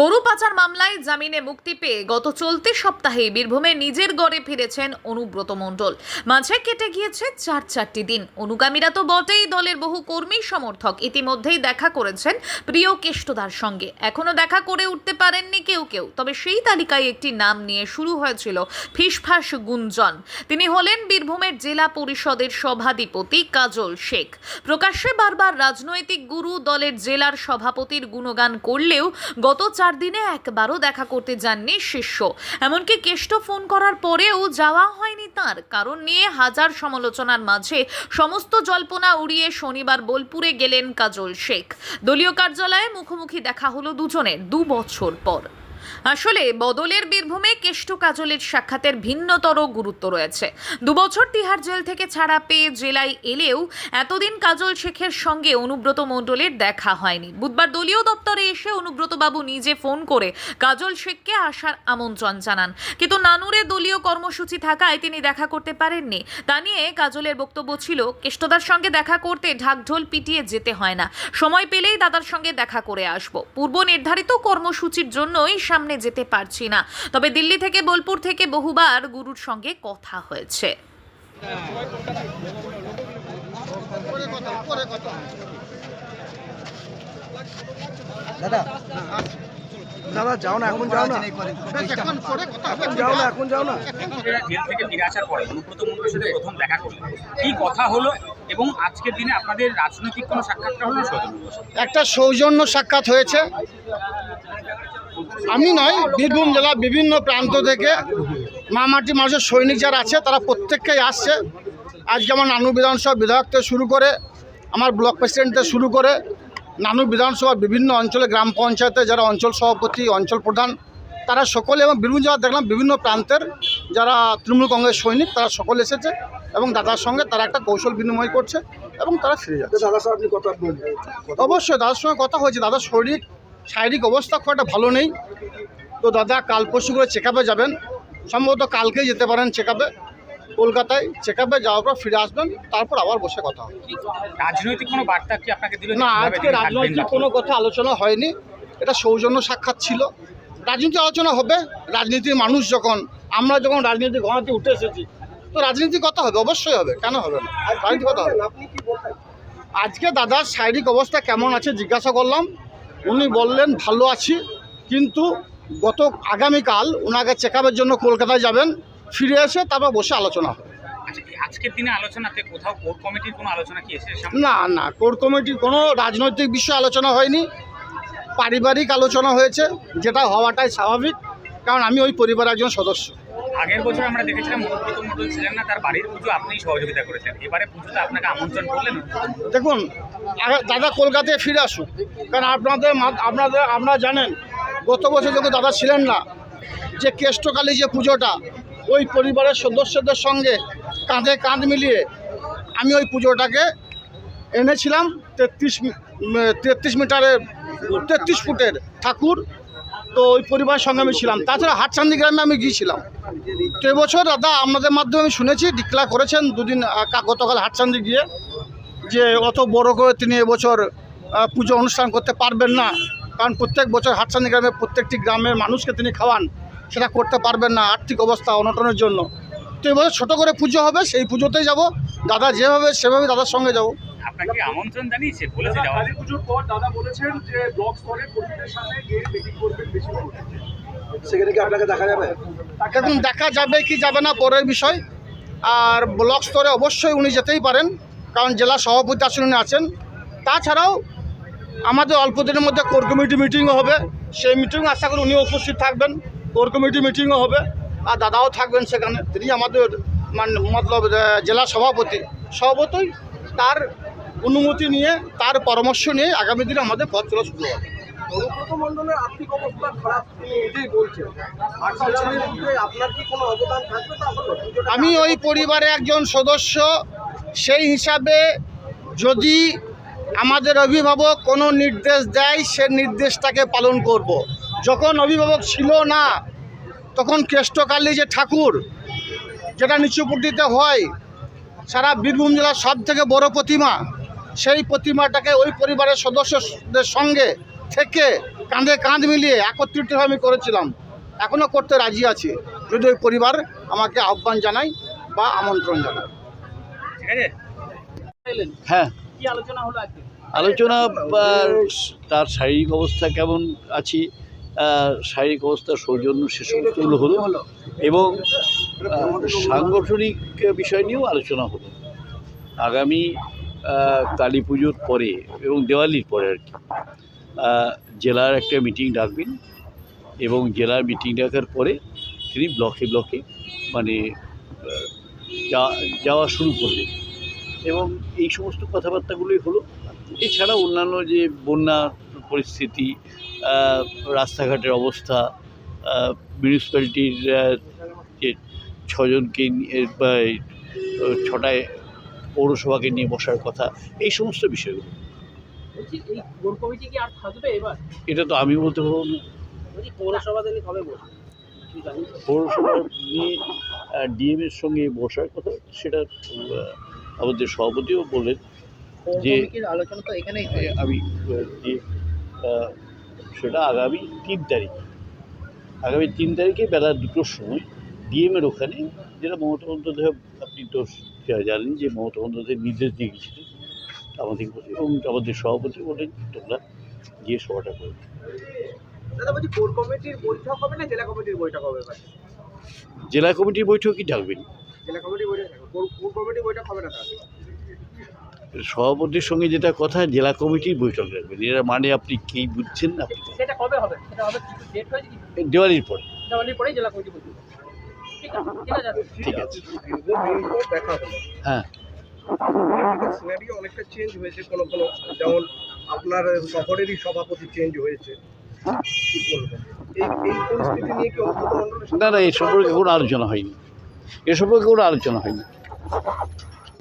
গরু পাচার মামলায় জামিনে মুক্তি পেয়ে গত চলতি সপ্তাহে বীরভূমে নিজের গড়ে ফিরেছেন অনুব্রত মণ্ডল। মাঝে কেটে গিয়েছে চার চারটি দিন। অনুগামীরা তো বটেই দলের বহু কর্মী সমর্থক ইতিমধ্যেই দেখা করেছেন প্রিয় কেষ্টদার সঙ্গে। এখনও দেখা করে উঠতে পারেননি কেউ কেউ, তবে সেই তালিকায় একটি নাম নিয়ে শুরু হয়েছিল ফিসফাস গুঞ্জন। তিনি হলেন বীরভূমের জেলা পরিষদের সভাধিপতি কাজল শেখ। প্রকাশ্যে বারবার রাজনৈতিক গুরু দলের জেলার সভাপতির গুণগান করলেও গত চার দিনে একবারও দেখা করতে যাননি শিষ্য। এমনকি কেষ্ট ফোন করার পরেও যাওয়া হয়নি তার। কারণ নিয়ে হাজার সমালোচনার মাঝে সমস্ত জল্পনা উড়িয়ে শনিবার বোলপুরে গেলেন কাজল শেখ। দলীয় কার্যালয়ে মুখোমুখি দেখা হলো দুজনের, দু বছর পর। আসলে বদলের বীরভূমে কেষ্ট কাজলের সাক্ষাতের ভিন্নতর গুরুত্ব রয়েছে। দুবছর তিহার জেল থেকে ছাড়া পেয়ে জেলায় এলেও এতদিন কাজল শেখের সঙ্গে অনুব্রত মণ্ডলের দেখা হয়নি। বুধবার দলীয় দপ্তরে এসে অনুব্রত বাবু নিজে ফোন করে কাজল শেখকে আসার আমন্ত্রণ জানান। কিন্তু নানুরে দলীয় কর্মসূচি থাকায় তিনি দেখা করতে পারেননি। তা নিয়ে কাজলের বক্তব্য ছিল, কেষ্টদার সঙ্গে দেখা করতে ঢাকঢোল পিটিয়ে যেতে হয় না। সময় পেলেই দাদার সঙ্গে দেখা করে আসব। পূর্ব নির্ধারিত কর্মসূচির জন্যই সামনে যেতে পারছি না। তবে দিল্লি থেকে বোলপুর থেকে বহুবার গুরুর সঙ্গে কথা হয়েছে। দাদা দাদা যাও না এখন যাও না। এখন যাও না এখন যাও না। জেল থেকে ফিরে আসার পরে অনুব্রত মন্ডলের সাথে প্রথম দেখা করলেন। কি কথা হলো এবং আজকের দিনে আপনাদের রাজনৈতিক কোনো সাক্ষাৎকার হলো একটা সৌজন্য সাক্ষাৎ হয়েছে। আমি নয় বীরভূম জেলা বিভিন্ন প্রান্ত থেকে মামাটি মানুষের সৈনিক যারা আছে তারা প্রত্যেককেই আসছে। আজ যেমন নানু বিধানসভা বিধায়ক থেকে শুরু করে আমার ব্লক প্রেসিডেন্ট থেকে শুরু করে নানু বিধানসভা বিভিন্ন অঞ্চলে গ্রাম পঞ্চায়েতে যারা অঞ্চল সভাপতি অঞ্চল প্রধান তারা সকলে এবং বীরভূম জেলা দেখলাম বিভিন্ন প্রান্তের যারা তৃণমূল কংগ্রেস সৈনিক তারা সকলে এসেছে এবং দাদার সঙ্গে তারা একটা কৌশল বিনিময় করছে এবং তারা ফিরে যাচ্ছে। দাদা সাহেব আপনি কথা অবশ্যই দাদার সঙ্গে কথা হয়েছে। দাদার শরীর শারীরিক অবস্থা খুব একটা ভালো নেই। তো দাদা কাল পরশু করে চেক আপে যাবেন। সম্ভবত কালকেই যেতে পারেন চেক আপে কলকাতায় চেক আপে যাওয়ার পর ফিরে আসবেন তারপর আবার বসে কথা হবে। রাজনৈতিক কোনো বার্তা কি আপনাকে দিল না আজকে রাজনৈতিক কোনো কথা আলোচনা হয়নি। এটা সৌজন্য সাক্ষাৎ ছিল। রাজনীতি আলোচনা হবে। রাজনীতির মানুষ যখন আমরা যখন রাজনীতি ঘনাতে উঠে এসেছি তো রাজনীতি কথা হবে অবশ্যই হবে। কেন হবে না? রাজনীতি কথা হবে। আপনি আজকে দাদার শারীরিক অবস্থা কেমন আছে জিজ্ঞাসা করলাম। উনি বললেন ভালো আছি কিন্তু গত আগামীকাল ওনাকে চেক আপের জন্য কলকাতায় যাবেন ফিরে এসে তারপর বসে আলোচনা হবে। আচ্ছা আজকের দিনে আলোচনাতে কোথাও কোর কমিটির কোনো আলোচনা কি এসেছে? না না কোর কমিটির কোনো রাজনৈতিক বিষয়ে আলোচনা হয়নি। পারিবারিক আলোচনা হয়েছে যেটা হওয়াটাই স্বাভাবিক কারণ আমি ওই পরিবারের একজন সদস্য। আগের বছর আমরা দেখেছিলাম অনুব্রত মন্ডল ছিলেন না, তার বাড়ির পুজো আপনিই সহযোগিতা করেছেন এবারে পুজোতে আপনাকে আমন্ত্রণ করলেন? দেখুন দাদা কলকাতায় ফিরে আসুন কারণ আপনাদের আপনাদের আপনারা জানেন, গত বছর যখন দাদা ছিলেন না, যে কেষ্টকালী যে পুজোটা, ওই পরিবারের সদস্যদের সঙ্গে কাঁধে কাঁধ মিলিয়ে আমি ওই পুজোটাকে এনেছিলাম তেত্রিশ তেত্রিশ মিটারের, তেত্রিশ ফুটের ঠাকুর। তো ওই পরিবারের সঙ্গে আমি ছিলাম। তাছাড়া হাটচান্দি গ্রামে আমি গিয়েছিলাম। তো এবছর দাদা আপনাদের মাধ্যমে আমি শুনেছি ডিক্লার করেছেন দুদিন গতকাল হাটচান্দি গিয়ে, যে অত বড় করে তিনি এবছর পুজো অনুষ্ঠান করতে পারবেন না। কারণ প্রত্যেক বছর হাটসানি গ্রামে প্রত্যেকটি গ্রামের মানুষকে তিনি খাওয়ান, সেটা করতে পারবেন না, আর্থিক অবস্থা অনটনের জন্য। তো এবছর ছোটো করে পুজো হবে, সেই পুজোতেই যাব। দাদা যেভাবে সেভাবে দাদার সঙ্গে যাব। আপনাকে আমন্ত্রণ জানিয়েছে বলেছে যাওয়া কালী পুজোর পর দাদা বলেছেন যে ব্লক স্তরে কর্মীদের সাথে গিয়ে মিটিং করবেন বেশি করে। সেখানে কি আপনাকে দেখা যাবে? এখন দেখা যাবে কি যাবে না পরের বিষয়। আর ব্লক স্তরে অবশ্যই উনি যেতেই পারেন কারণ জেলা সভাপতি আসলে উনি আছেন। তাছাড়াও আমাদের অল্প দিনের মধ্যে কোর কমিটি মিটিংও হবে। সেই মিটিং আশা করি উনিও উপস্থিত থাকবেন। কোর কমিটি মিটিংও হবে। আর দাদাও থাকবেন সেখানে। তিনি আমাদের মানে মতলব জেলা সভাপতি। সভাপতি তার অনুমতি নিয়ে তার পরামর্শ নিয়ে আগামী দিনে আমাদের পথ চলা শুরু হবে। মণ্ডলের আর্থিক অবস্থা খারাপ নিজেই বলছেন। আর সেখানে মধ্যে আপনার কি কোনো অবদান থাকবে আমি ওই পরিবারে একজন সদস্য সেই হিসাবে যদি আমাদের অভিভাবক কোনো নির্দেশ দেয় সে নির্দেশটাকে পালন করব। যখন অভিভাবক ছিল না তখন কেষ্টকালী যে ঠাকুর যেটা নিচুপুটিতে হয় সারা বীরভূম জেলার সব থেকে বড় প্রতিমা সেই প্রতিমাটাকে ওই পরিবারের সদস্যদের সঙ্গে থেকে কাঁধে কাঁধ মিলিয়ে একত্রিত আমি করেছিলাম। এখনও করতে রাজি আছি। যদি ওই পরিবার আমাকে আহ্বান জানায় বা আমন্ত্রণ জানায়। ঠিক আছে হ্যাঁ আলোচনা আলোচনা তার শারীরিক অবস্থা কেমন আছি শারীরিক অবস্থা সৌজন্য সে সমস্তগুলো হলো। এবং সাংগঠনিক বিষয় নিয়েও আলোচনা হলো। আগামী কালী পুজোর পরে এবং দেওয়ালির পরে আর কি। জেলার একটা মিটিং ডাকবেন এবং জেলার মিটিং ডাকার পরে তিনি ব্লকে ব্লকে মানে যাওয়া শুরু করলেন এবং এই সমস্ত কথাবার্তাগুলোই হলো। এছাড়া অন্যান্য যে বন্যা পরিস্থিতি রাস্তাঘাটের অবস্থা মিউনিসিপ্যালিটির যে ছজনকে ছটায় পৌরসভাকে নিয়ে বসার কথা এই সমস্ত বিষয়গুলো। এটা তো আমি বলতে পারব না। পৌরসভা নিয়ে ডিএমের সঙ্গে বসার কথা সেটা আমাদের সভাপতিও বলেন যে আলোচনা তো এখানেই আমি যে সেটা আগামী তিন তারিখ। আগামী তিন তারিখে বেলা দুটোর সময় ডিএমের ওখানে যেটা মমতা বন্দ্যোপাধ্যায় আপনি তো জানেন যে মমতা বন্দ্যোপাধ্যায় নির্দেশ দিয়ে গেছিলেন আমাদের প্রতি এবং আমাদের সভাপতি বলেন তোমরা গিয়ে সভাটা করবে জেলা কমিটির বৈঠক বৈঠকই ডাকবেন সভাপতির সঙ্গে যেটা কথা জেলা কমিটির বৈঠক রাখবেন এরা মানে আপনি কী বুঝছেন আপনি? কি? দেওয়ালির পরে। দেওয়ালির পরেই জেলা কমিটি ঠিক আছে হ্যাঁ। সিনারিও অনেকটা চেঞ্জ হয়েছে কোনো কোনো যেমন আপনার শহরেরই সভাপতি চেঞ্জ হয়েছে। কি বলবেন এই এই পরিস্থিতি নিয়ে কি অন্তত মণ্ডলের না না এ সম্পর্কে কোনো আলোচনা হয়নি। এ সম্পর্কে কোনো আলোচনা হয়নি।